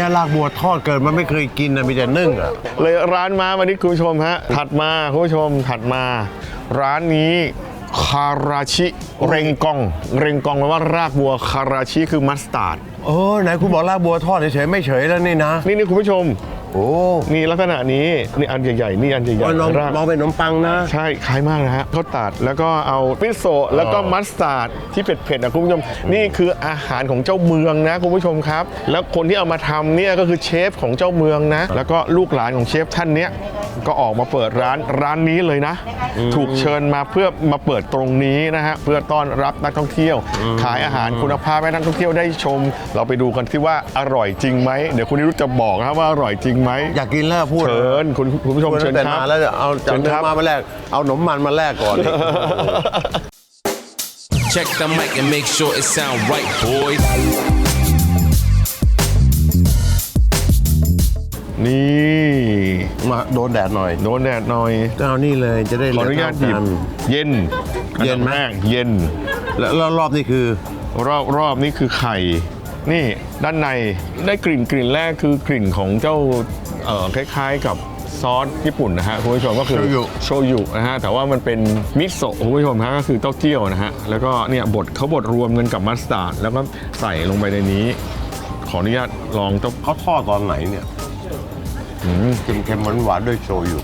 อะลากบัวทอดเกิดมันไม่เคยกินนะมีแต่นึ่งอะเลยร้านมาวันนี้คุณผู้ชมฮะถัดมาคุณผู้ชมถัดมา ร้านนี้คาราชิเรงกอง เรงกองแปลว่ารากบัวคาราชิคือมัสตาร์ด เออไหนคุณบอกลากบัวทอดเฉยๆไม่เฉยแล้วนี่นะ นี่นี่คุณผู้ชม โอ้นี่ลักษณะนี้นี่อันใหญ่ๆนี่อันใหญ่ยลองๆรากมองเป็นขนมปังนะ ใช่คล้ายมากนะฮะเขาตัดแล้วก็เอาปิโซะแล้วก็มัสตาร์ดที่เผ็ดๆนะคุณผู้ชม นี่คืออาหารของเจ้าเมืองนะคุณผู้ชมครับ แล้วคนที่เอามาทำเนี่ยก็คือเชฟของเจ้าเมืองนะ แล้วก็ลูกหลานของเชฟท่านเนี้ยก็ออกมาเปิดร้านร้านนี้เลยนะ ถูกเชิญมาเพื่อมาเปิดตรงนี้นะฮะเพื่อต้อนรับนักท่องเที่ยว ขายอาหารคุณภาพให้นักท่องเที่ยวได้ชม เราไปดูกันที่ว่าอร่อยจริงไหมเดี๋ยวคุณนิรุธจะบอกนะว่าอร่อยจริงไหมอยากกินแล้วพูดเชิญคุณคุณผู้ชมพูดเชิตั้ญงแต่ครับมาแล้วเอาจากเชิญเนื้คอรับมามาแรกเอาขนมมันมาแรกก่อน Check the mic and make sure it sound right, boys. นี่มาโดนแดดหน่อยโดนแดดหน่อย เอานี่เลยจะได้ขออนุญาตหยิบเท่กัน เย็นเย็นไหม อัดับแรกเย็น แล้วแล้วรอบนี้คือ รอบรอบนี่คือไข่ นี่ด้านในได้กลิ่นกลิ่นแรกคือกลิ่นของเจ้าเอ่อคล้ายๆกับซอสญี่ปุ่นนะฮะคุณผู้ชมก็คือโชยุ โชยุนะฮะแต่ว่ามันเป็นมิโซะคุณผู้ชมฮะก็คือเต้าเจี้ยวนะฮะแล้วก็เนี่ยบดเขาบดรวมกันกับมัสตาร์ดแล้วก็ใส่ลงไปในนี้ ขออนุญาตลองเต้าเขาทอดตอนไหนเนี่ยเค็มๆหวานๆด้วยโชยุ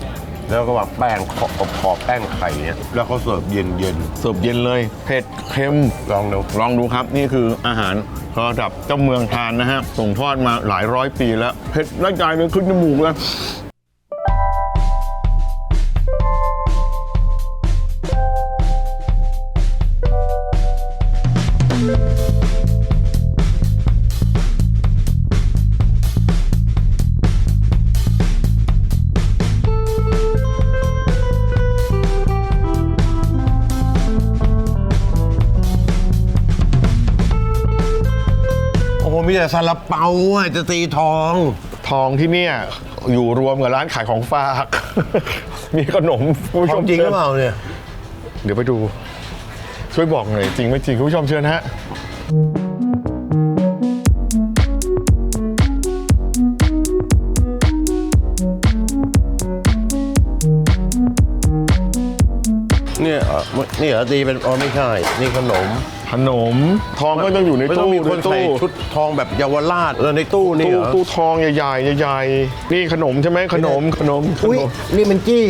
แล้วก็แบบแป้งขอบขอบแป้งไข่เนี่ยแล้วเขาเสิร์ฟเย็นเย็นเสิร์ฟเย็นเลยเผ็ดเค็ม ๆลองดู ลองดูครับนี่คืออาหาร ระดับเจ้าเมืองทานนะฮะส่งทอดมาหลายร้อยปีแล้วเผ็ดร่างกายเลยขึ้นจมูกแล้ว มีแต่ซาลาเปาอะจะตีทอง ทองที่เนี่ยอยู่รวมกับร้านขายของฝาก มีขนมคุณผู้ขชองมจริงหเชิรืญอเปล่าเนี่ย เดี๋ยวไปดู ช่วยบอกหน่อยจริงไม่จริงคุณผู้ชมเชิญฮะ นี่ยเอ่อนี่เหรอตีเป็นอ๋อไม่ใช่ นี่ขนม ขนม ทองก็ต้องอยู่ในไม่ต้องตู้มีคนในใส่ตู้ชุดทองแบบเยาวราชเออในตู้นี่ตู้เหรอตู้ทองใหญ่ๆใหญ่ๆนี่ขนมใช่ไหมขนมขนมขอุ้ยนม นี่มันจี้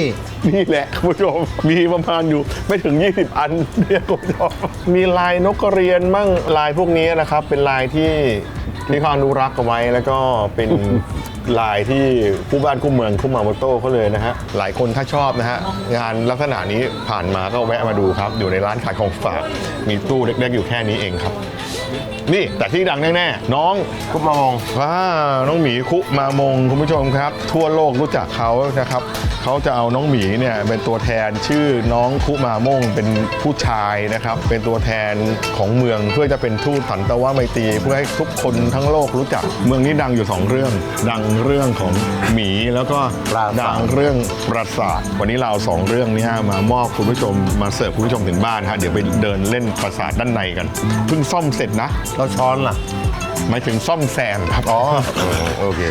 นี่แหละคุณผู้ชมมีประมาณอยู่ไม่ถึง 20 อันเนี่ยคุณผู้ชมมีลายนกกระเรียนมั่งลายพวกนี้นะครับ เป็นลายที่ที่เขาอนุรักษ์เอาไว้แล้วก็เป็น ลายที่ผู้บ้านคู่เมืองคุมาโมโต้เขาเลยนะฮะหลายคนถ้าชอบนะฮะงานลักษณะนี้ผ่านมาก็แวะมาดูครับ อยู่ในร้านขายของฝากมีตู้เล็กๆ อยู่แค่นี้เองครับ นี่แต่ที่ดังแน่ๆน้องก็มองว้าน้องหมีคุมามงคุณผู้ชมครับ ทั่วโลกรู้จักเขานะครับเขาจะเอาน้องหมีเนี่ยเป็นตัวแทนชื่อน้องคุมามงเป็นผู้ชายนะครับ เป็นตัวแทนของเมืองเพื่อจะเป็นทูตสันตวไมตรีเพื่อให้ทุกคนทั้งโลกรู้จัก เมืองนี้ดังอยู่สองเรื่อง ดังเรื่องของหมีแล้วก็ปราสาทดังเรื่องปราสาทวันนี้เราเอาสองเรื่องเนี้มามอบคุณผู้ชมมาเสิร์ฟคุณผู้ชมถึงบ้านฮะเดี๋ยวไปเดินเล่นปราสาทด้านในกันเพิ่งซ่อมเสร็จนะเราช้อนล่ะหมายถึงซ่อมแซมครับ อ๋อ โอเค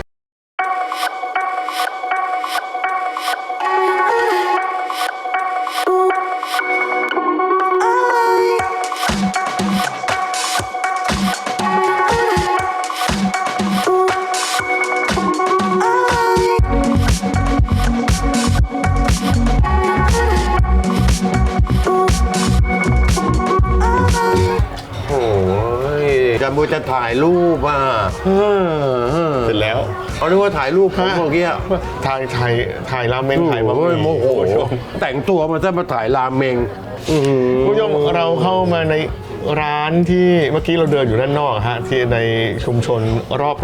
จะมูจะถ่ายรูปอะเออเออเสร็จแล้วเอาดูว่าถ่ายรูปผมเมื่อกี้อะถ่ายถ่ายถ่ายราเมงถ่ายบะหโอ้ยมี่โมโหคุณผู้ชมแต่งตัวมาจะมาถ่ายรามเมงอื้อหือคุณผู้ชมเราเข้ามาใน ร้านที่เมื่อกี้เราเดินอยู่ด้านนอกฮะที่ในชุมชน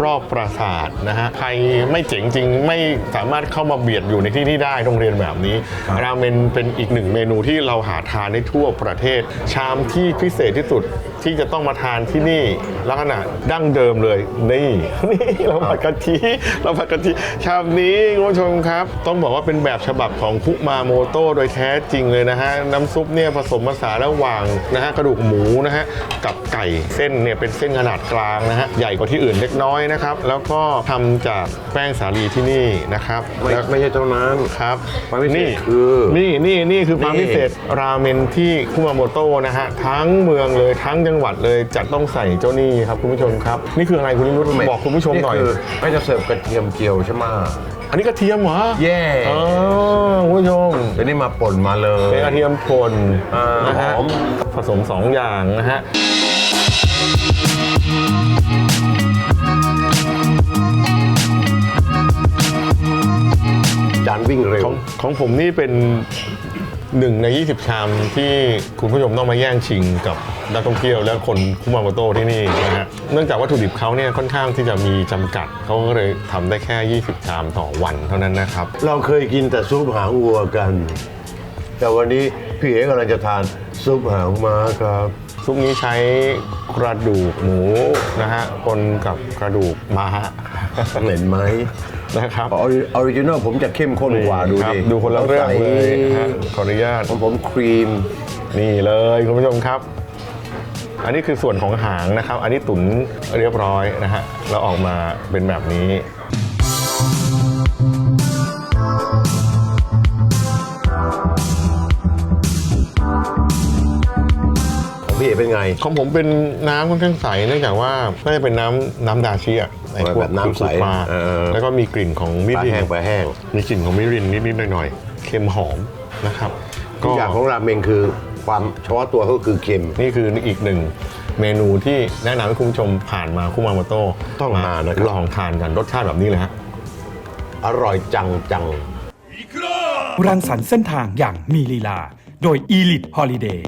รอบๆปราสาทนะฮะใครไม่เจ๋งจริงไม่สามารถเข้ามาเบียดอยู่ในที่นี้ได้โรงเรียนแบบนี้ ราเมนเป็นอีกหนึ่งเมนูที่เราหาทานได้ทั่วประเทศ ชามที่พิเศษที่สุดที่จะต้องมาทานที่นี่ลักษณะดั้งเดิมเลยนี่นี่เราผัดกะทิเราผัดกะทิชามนี้คุณผู้ชมครับ ต้องบอกว่าเป็นแบบฉบับของคุมาโมโต้โดยแท้จริงเลยนะฮะน้ำซุปเนี่ยผสมผสานระหว่างนะฮะกระดูกหมูนะฮะกับไก่เส้นเนี่ยเป็นเส้นขนาดกลางนะฮะใหญ่กว่าที่อื่นเล็กน้อยนะครับแล้วก็ทำจากแป้งสาลีที่นี่นะครับไม่แล้ว ไม่ใช่เท่านั้น ครับความพิเศษนี่คือนี่นี่นี่คือความนี่ พิเศษราเมนที่คุมาโมโตะนะฮะทั้งเมืองเลยทั้งจังหวัดเลยจะต้องใส่เจ้านี่ครับคุณผู้ชมครับ นี่คืออะไรคุณนิรุตบอกคุณผู้ชมหน่อย คือก็จะเสิร์ฟกระเทียมเจียวใช่ไหมอันนี้กระเทียมเหรอแย่อ๋อคุณผู้ชมเดี๋ยวนี้มาป่นมาเลยเป็นกระเทียมป่นอ่านนะฮะหอมผสมสองอย่างนะฮะจานวิ่งเร็ว ของของผมนี่เป็นหนึ่งใน 20 ชามที่คุณผู้ชมต้องมาแย่งชิงกับนักท่องเที่ยวและคนคุมาโมโตะที่นี่นะฮะ เนื่องจากวัตถุดิบเขาเนี่ยค่อนข้างที่จะมีจำกัด เขาก็เลยทำได้แค่ 20 ชามต่อวันเท่านั้นนะครับ เราเคยกินแต่ซุปหางวัวกัน แต่วันนี้พี่เอ๋กำลังจะทานซุปหางม้าครับ ซุปนี้ใช้กระดูกหมูนะฮะปนกับกระดูกม้าเห็นไหมนะครับออริจินอลผมจะเข้มข้นกว่าดูครับดิดูคนละเรื่องเลยนะฮะใสขออนุญาตของผมครีม นี่เลยคุณผู้ชมครับ อันนี้คือส่วนของหางนะครับ อันนี้ตุ๋นเรียบร้อยนะฮะแล้วออกมาเป็นแบบนี้ ไง ของผมเป็นน้ำค่อนข้างใสเนื่องจากว่าไม่ได้เป็นน้ำน้ำดาชิอะไอ้พวกแบบน้ำใสปลาเออ แล้วก็มีกลิ่นของมิปลารินแห้งปลาแห้งมีกลิ่นของมิรินนิดๆหน่อยๆเค็มหอมนะครับทุกอย่างของราเมงคือความเฉพาะตัวก็คือเค็ม นี่คืออีกหนึ่งเมนูที่แนะนำให้คุณผู้ชมผ่านมาคุมาโมโต้ต้องมานะครับ ลองทานกันรสชาติแบบนี้เลยฮะ อร่อยจังจังรังสรรค์เส้นทางอย่างมีลีลา โดย Elite Holiday